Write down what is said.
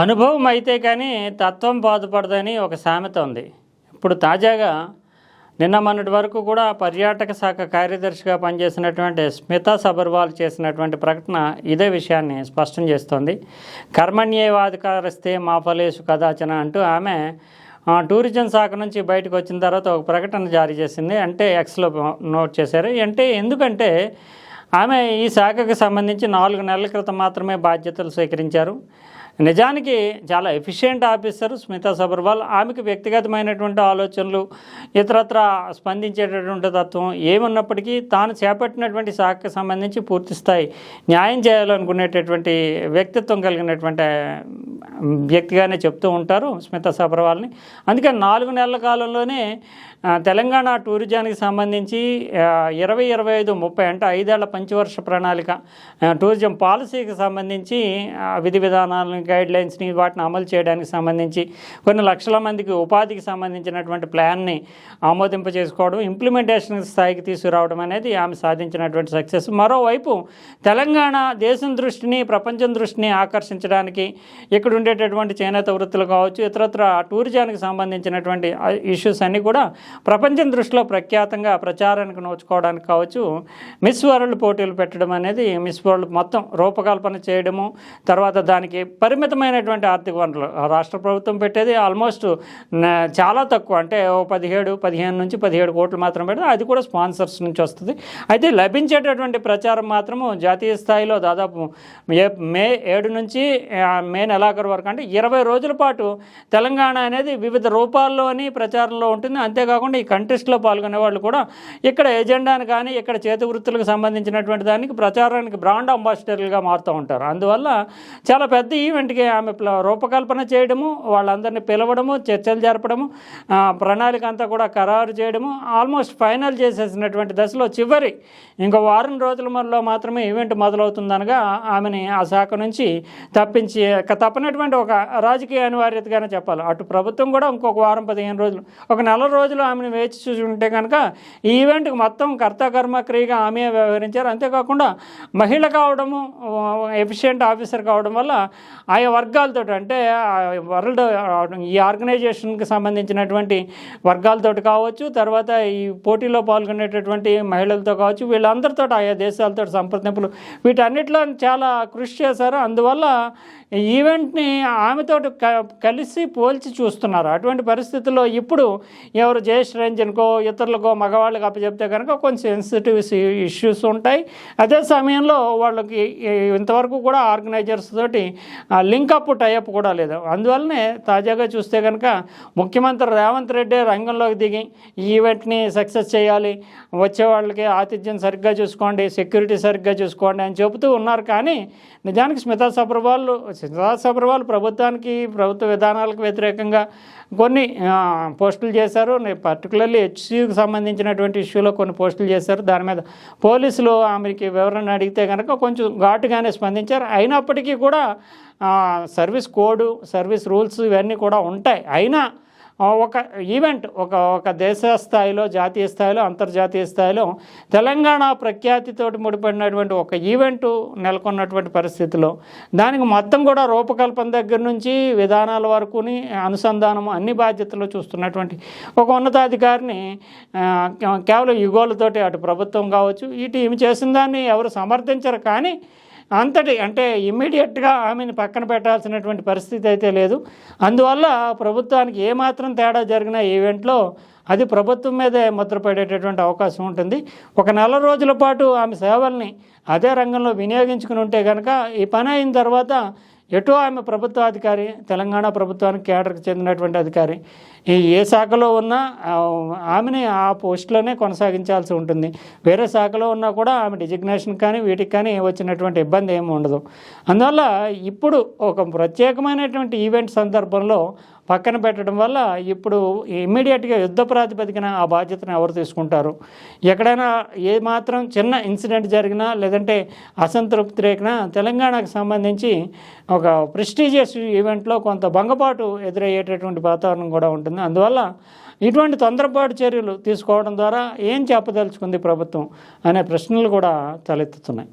అనుభవం అయితే కానీ తత్వం బాధపడదని ఒక సామెత ఉంది. ఇప్పుడు తాజాగా నిన్న మొన్నటి వరకు కూడా పర్యాటక శాఖ కార్యదర్శిగా పనిచేసినటువంటి స్మితా సబర్వాల్ చేసినటువంటి ప్రకటన ఇదే విషయాన్ని స్పష్టం చేస్తోంది. కర్మణ్యేవాధికారస్తే మా ఫలేసు కదాచన అంటూ ఆమె టూరిజం శాఖ నుంచి బయటకు వచ్చిన తర్వాత ఒక ప్రకటన జారీ చేసింది. అంటే ఎక్స్లో నోట్ చేశారు. అంటే ఎందుకంటే ఆమె ఈ శాఖకు సంబంధించి నాలుగు నెలల క్రితం మాత్రమే బాధ్యతలు స్వీకరించారు. నిజానికి చాలా ఎఫిషియెంట్ ఆఫీసర్ స్మితా సబర్వాల్ ఆమెకు వ్యక్తిగతమైనటువంటి ఆలోచనలు ఇతరత్ర స్పందించేటటువంటి తత్వం ఏమున్నప్పటికీ తాను చేపట్టినటువంటి శాఖకు సంబంధించి పూర్తి స్థాయి న్యాయం చేయాలనుకునేటటువంటి వ్యక్తిత్వం కలిగినటువంటి వ్యక్తిగానే చెప్తూ ఉంటారు స్మిత సబర్వాల్ని. అందుకని నాలుగు నెలల కాలంలోనే తెలంగాణ టూరిజానికి సంబంధించి ఇరవై ఇరవై ఐదు ముప్పై అంటే ఐదేళ్ళ పంచవర్ష ప్రణాళిక టూరిజం పాలసీకి సంబంధించి విధి విధానాలను గైడ్ లైన్స్ని వాటిని అమలు చేయడానికి సంబంధించి కొన్ని లక్షల మందికి ఉపాధికి సంబంధించినటువంటి ప్లాన్ని ఆమోదింప చేసుకోవడం ఇంప్లిమెంటేషన్ స్థాయికి తీసుకురావడం అనేది ఆమె సాధించినటువంటి సక్సెస్. మరోవైపు తెలంగాణ దేశం దృష్టిని ప్రపంచం దృష్టిని ఆకర్షించడానికి ఇక్కడ ఉండేటటువంటి చేనేత వృత్తులు కావచ్చు ఇతరత్ర టూరిజానికి సంబంధించినటువంటి ఇష్యూస్ అన్నీ కూడా ప్రపంచం దృష్టిలో ప్రఖ్యాతంగా ప్రచారానికి నోచుకోవడానికి కావచ్చు. మిస్ వరల్డ్ పోటీలు పెట్టడం అనేది మిస్ వరల్డ్ మొత్తం రూపకల్పన చేయడము తర్వాత దానికి పరిమితమైనటువంటి ఆర్థిక వనరులు. రాష్ట్ర ప్రభుత్వం పెట్టేది ఆల్మోస్ట్ చాలా తక్కువ. అంటే ఓ పదిహేడు పదిహేను నుంచి పదిహేడు కోట్లు మాత్రం పెడితే అది కూడా స్పాన్సర్స్ నుంచి వస్తుంది. అయితే లభించేటటువంటి ప్రచారం మాత్రము జాతీయ స్థాయిలో దాదాపు ఏ మే ఏడు నుంచి మే నెలాఖరు వరకు అంటే ఇరవై రోజుల పాటు తెలంగాణ అనేది వివిధ రూపాల్లోని ప్రచారంలో ఉంటుంది. అంతేకాకుండా ఈ కంటెస్ట్లో పాల్గొనే వాళ్ళు కూడా ఇక్కడ ఎజెండాని కానీ ఇక్కడ చేతి వృత్తులకు సంబంధించినటువంటి దానికి ప్రచారానికి బ్రాండ్ అంబాసిడర్లుగా మారుతూ ఉంటారు. అందువల్ల చాలా పెద్ద ఈవెంట్కి ఆమె రూపకల్పన చేయడము వాళ్ళందరినీ పిలవడము చర్చలు జరపడము ప్రణాళిక అంతా కూడా ఖరారు చేయడము ఆల్మోస్ట్ ఫైనల్ చేసేసినటువంటి దశలో చివరి ఇంకో వారం రోజుల మనలో మాత్రమే ఈవెంట్ మొదలవుతుందనగా ఆమెని ఆ శాఖ నుంచి తప్పించి తప్పనటువంటి అంటే ఒక రాజకీయ అనివార్యతగానే చెప్పాలి. అటు ప్రభుత్వం కూడా ఇంకొక వారం పదిహేను రోజులు ఒక నెల రోజులు ఆమెను వేచి చూసి ఉంటే కనుక ఈ ఈవెంట్కి మొత్తం కర్తకర్మ క్రియగా ఆమె వ్యవహరించారు. అంతేకాకుండా మహిళ కావడము ఎఫిషియెంట్ ఆఫీసర్ కావడం వల్ల ఆయా వర్గాలతో అంటే ఆ వరల్డ్ ఈ ఆర్గనైజేషన్కి సంబంధించినటువంటి వర్గాలతోటి కావచ్చు తర్వాత ఈ పోటీలో పాల్గొనేటటువంటి మహిళలతో కావచ్చు వీళ్ళందరితో ఆయా దేశాలతో సంప్రదింపులు వీటన్నిటిలో చాలా కృషి చేశారు. అందువల్ల ఈవెంట్ని ఆమెతోటి క- కలిసి పోల్చి చూస్తున్నారు. అటువంటి పరిస్థితుల్లో ఇప్పుడు ఎవరు జయేష్ రంజన్కో ఇతరులకో మగవాళ్ళకి అప్పచెప్తే కనుక కొంచెం సెన్సిటివ్ ఇష్యూస్ ఉంటాయి. అదే సమయంలో వాళ్ళకి ఇంతవరకు కూడా ఆర్గనైజర్స్ తోటి లింకప్ టైఅప్ కూడా లేదు. అందువల్లనే తాజాగా చూస్తే కనుక ముఖ్యమంత్రి రేవంత్ రెడ్డి రంగంలోకి దిగి ఈ ఈవెంట్ని సక్సెస్ చేయాలి. వచ్చే వాళ్ళకి ఆతిథ్యం సరిగ్గా చూసుకోండి సెక్యూరిటీ సరిగ్గా చూసుకోండి అని చెబుతూ ఉన్నారు. కానీ నిజానికి స్మితా సబర్వాల్ స్మితా సబర్వాల్ ప్రభుత్వానికి ప్రభుత్వ విధానాలకు వ్యతిరేకంగా కొన్ని పోస్టులు చేశారు. పర్టికులర్లీ హెచ్సికి సంబంధించినటువంటి ఇష్యూలో కొన్ని పోస్టులు చేశారు. దాని మీద పోలీసులు ఆమెకి వివరణ అడిగితే కనుక కొంచెం ఘాటుగానే స్పందించారు. అయినప్పటికీ కూడా సర్వీస్ కోడ్ సర్వీస్ రూల్స్ ఇవన్నీ కూడా ఉంటాయి. అయినా ఒక ఈవెంట్ ఒక ఒక దేశ స్థాయిలో జాతీయ స్థాయిలో అంతర్జాతీయ స్థాయిలో తెలంగాణ ప్రఖ్యాతితోటి ముడిపడినటువంటి ఒక ఈవెంట్ నెలకొన్నటువంటి పరిస్థితిలో దానికి మొత్తం కూడా రూపకల్పన దగ్గర నుంచి విధానాల వరకుని అనుసంధానం అన్ని బాధ్యతలు చూస్తున్నటువంటి ఒక ఉన్నతాధికారిని కేవలం యుగోలతోటి అటు ప్రభుత్వం కావచ్చు ఇటు ఈమె చేసిన దాన్ని ఎవరు సమర్థించరు కానీ అంతటి అంటే ఇమ్మీడియట్గా ఆమెను పక్కన పెట్టాల్సినటువంటి పరిస్థితి అయితే లేదు. అందువల్ల ప్రభుత్వానికి ఏమాత్రం తేడా జరిగిన ఈవెంట్లో అది ప్రభుత్వం మీదే ముద్రపడేటటువంటి అవకాశం ఉంటుంది. ఒక నెల రోజుల పాటు ఆమె సేవల్ని అదే రంగంలో వినియోగించుకుని ఉంటే కనుక ఈ పని అయిన తర్వాత ఎటు ఆమె ప్రభుత్వ అధికారి తెలంగాణ ప్రభుత్వానికి కేడర్కి చెందినటువంటి అధికారి ఈ ఏ శాఖలో ఉన్నా ఆమెని ఆ పోస్టులోనే కొనసాగించాల్సి ఉంటుంది. వేరే శాఖలో ఉన్నా కూడా ఆమె డిజిగ్నేషన్ కానీ వీటికి కానీ వచ్చినటువంటి ఇబ్బంది ఏమి ఉండదు. అందువల్ల ఇప్పుడు ఒక ప్రత్యేకమైనటువంటి ఈవెంట్ సందర్భంలో పక్కన పెట్టడం వల్ల ఇప్పుడు ఇమ్మీడియట్గా యుద్ధ ప్రాతిపదికన ఆ బాధ్యతను ఎవరు తీసుకుంటారు? ఎక్కడైనా ఏ మాత్రం చిన్న ఇన్సిడెంట్ జరిగినా లేదంటే అసంతృప్తి రేఖన తెలంగాణకు సంబంధించి ఒక ప్రెస్టీజియస్ ఈవెంట్లో కొంత భంగపాటు ఎదురయ్యేటటువంటి వాతావరణం కూడా ఉంటుంది. అందువల్ల ఇటువంటి తొందరపాటు చర్యలు తీసుకోవడం ద్వారా ఏం చెప్పదలుచుకుంది ప్రభుత్వం అనే ప్రశ్నలు కూడా తలెత్తుతున్నాయి.